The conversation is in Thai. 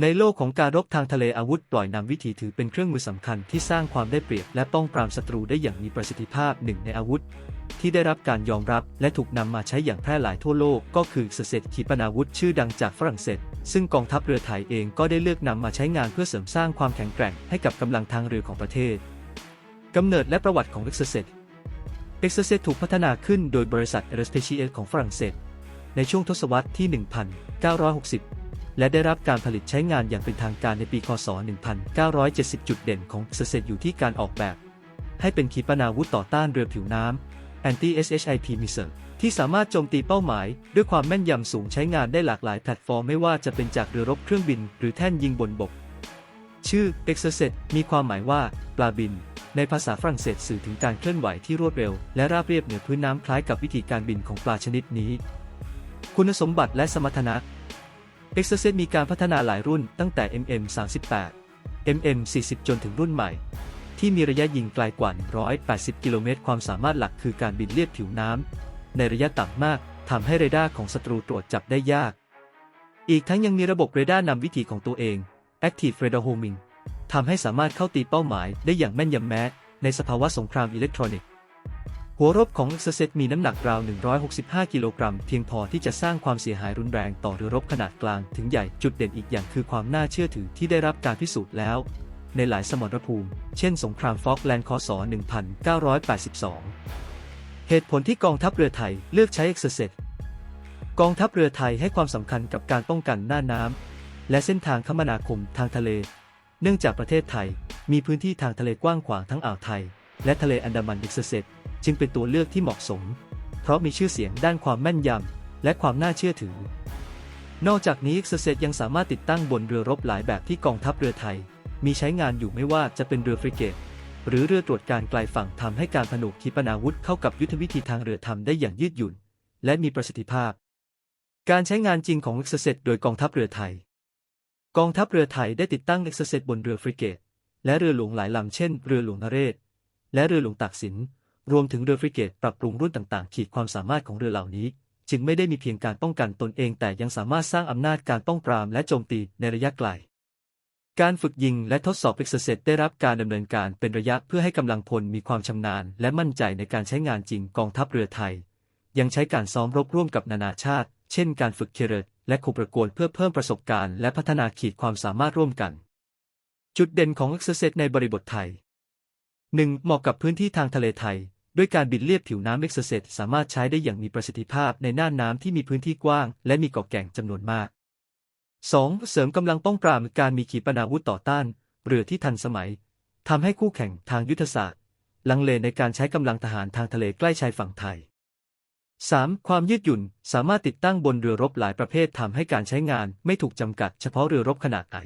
ในโลกของการรบทางทะเลอาวุธปล่อยนำวิถีถือเป็นเครื่องมือสำคัญที่สร้างความได้เปรียบและป้องปรามศัตรูได้อย่างมีประสิทธิภาพหนึ่งในอาวุธ ที่ได้รับการยอมรับและถูกนำมาใช้อย่างแพร่หลายทั่วโลกก็คือเสเซตขีปนาวุธชื่อดังจากฝรั่งเศส ซึ่งกองทัพเรือไทยเองก็ได้เลือกนำมาใช้งานเพื่อเสริมสร้างความแข็งแกร่งให้กับกำลังทางเรือของประเทศกำเนิดและประวัติของเอ็กซ์เซตเอ็กซ์เซตถูกพัฒนาขึ้นโดยบริษัทเอ r ร s p เ c ี e ของฝรั่งเศส ในช่วงทศวรรษที่ 1960 และได้รับการผลิตใช้งานอย่างเป็นทางการในปี คศ 1970 จุดเด่นของเซเซตอยู่ที่การออกแบบ ให้เป็นขีปนาวุธต่อต้านเรือผิวน้ำ Anti-SHIP Missile ที่สามารถโจมตีเป้าหมาย ด้วยความแม่นยำสูงใช้งานได้หลากหลายแพลตฟอร์มไม่ว่าจะเป็นจากเรือรบเครื่องบิน หรือแท่นยิงบนบก ชื่อ e x e r c e t มีความหมายว่า ปลาบิน ในภาษาฝรั่งเศสสื่อถึงการเคลื่อนไหวที่รวดเร็ว และราบเรียบเหนือพื้นน้ำคล้ายกับวิธีการบินของปลาชนิดนี้ คุณสมบัติและสมรรถนะ e x e r c e t มีการพัฒนาหลายรุ่นตั้งแต่ MM 38 MM 40 จนถึงรุ่นใหม่ ที่มีระยะยิงไกลกว่า 180 กิโลเมตร ความสามารถหลักคือการบินเลียบผิวน้ำในระยะต่ำมากทำให้เรดาร์ของศัตรูตรวจจับได้ยาก อีกทั้งยังมีระบบเรดาร์นำวิถีของตัวเอง Active Radar Homing ทำให้สามารถเข้าตีเป้าหมายได้อย่างแม่นยำแม้ ในสภาวะสงครามอิเล็กทรอนิกส์ หัวรบของ e x e r c e t มีน้ำหนักราว 165 กิโลกรัมเพียงพอที่จะสร้างความเสียหายรุนแรงต่อเรือรบขนาดกลางถึงใหญ่จุดเด่นอีกอย่างคือความน่าเชื่อถือที่ได้รับการพิสูจน์แล้ว ในหลายสมรภูมิ เช่นสงครามฟอกแลนด์คศ 1982 เหตุผลที่กองทัพเรือไทยเลือกใช้ e x e r c e t กองทัพเรือไทยให้ความสำคัญกับการป้องกันหน้าน้ำและเส้นทางคมนาคมทางทะเล เนื่องจากประเทศไทยมีพื้นที่ทางทะเลกว้างขวางทั้งอ่าวไทย และทะเลอันดามัน e x e r c e t จึงเป็นตัวเลือกที่เหมาะสม เพราะมีชื่อเสียงด้านความแม่นยำและความน่าเชื่อถือ นอกจากนี้ e x e r c e t ยังสามารถติดตั้งบนเรือรบหลายแบบที่กองทัพเรือไทย มีใช้งานอยู่ไม่ว่าจะเป็นเรือฟริเกต หรือเรือตรวจการไกลฝั่งทำให้การผนวกขีปนาวุธเข้ากับยุทธวิธีทางเรือทำได้อย่างยืดหยุ่น และมีประสิทธิภาพ การใช้งานจริงของ e x e r c e t โดยกองทัพเรือไทย กองทัพเรือไทยได้ติดตั้ง e x e r c e t บนเรือฟริเกต และเรือหลวงหลายลำเช่น เรือหลวงนเรศ และเรือหลวงตากสิน รวมถึงเรือฟริเกตปรับปรุงรุ่นต่างๆ ขีดความสามารถของเรือเหล่านี้ จึงไม่ได้มีเพียงการป้องกันตนเอง แต่ยังสามารถสร้างอำนาจการป้องปรามและโจมตีในระยะไกล การฝึกยิงและทดสอบ e x e r c e t ได้รับการดำเนินการเป็นระยะเพื่อให้กำลังพลมีความชำนาญ และมั่นใจในการใช้งานจริงกองทัพเรือไทย ยังใช้การซ้อมรบร่วมกับนานาชาติ เช่น การฝึกเคเรตและคูประกวดเพื่อเพิ่มประสบการณ์และพัฒนาขีดความสามารถร่วมกัน จุดเด่นของ e x e r c e t ในบริบทไทย 1. เหมาะกับพื้นที่ทางทะเลไทย ด้วยการบินเลียบผิวน้ำ e x e r c e t สามารถใช้ได้อย่างมีประสิทธิภาพในน่านน้ำที่มีพื้นที่กว้าง และมีเกาะแก่งจำนวนมาก 2. เสริมกำลังป้องปรามการมีขีปนาวุธต่อต้านเรือที่ทันสมัยทำให้คู่แข่งทางยุทธศาสตร์ ลังเลในการใช้กำลังทหารทางทะเลใกล้ชายฝั่งไทย 3. ความยืดหยุ่นสามารถติดตั้งบนเรือรบหลายประเภททำให้การใช้งานไม่ถูกจำกัดเฉพาะเรือรบขนาดใหญ่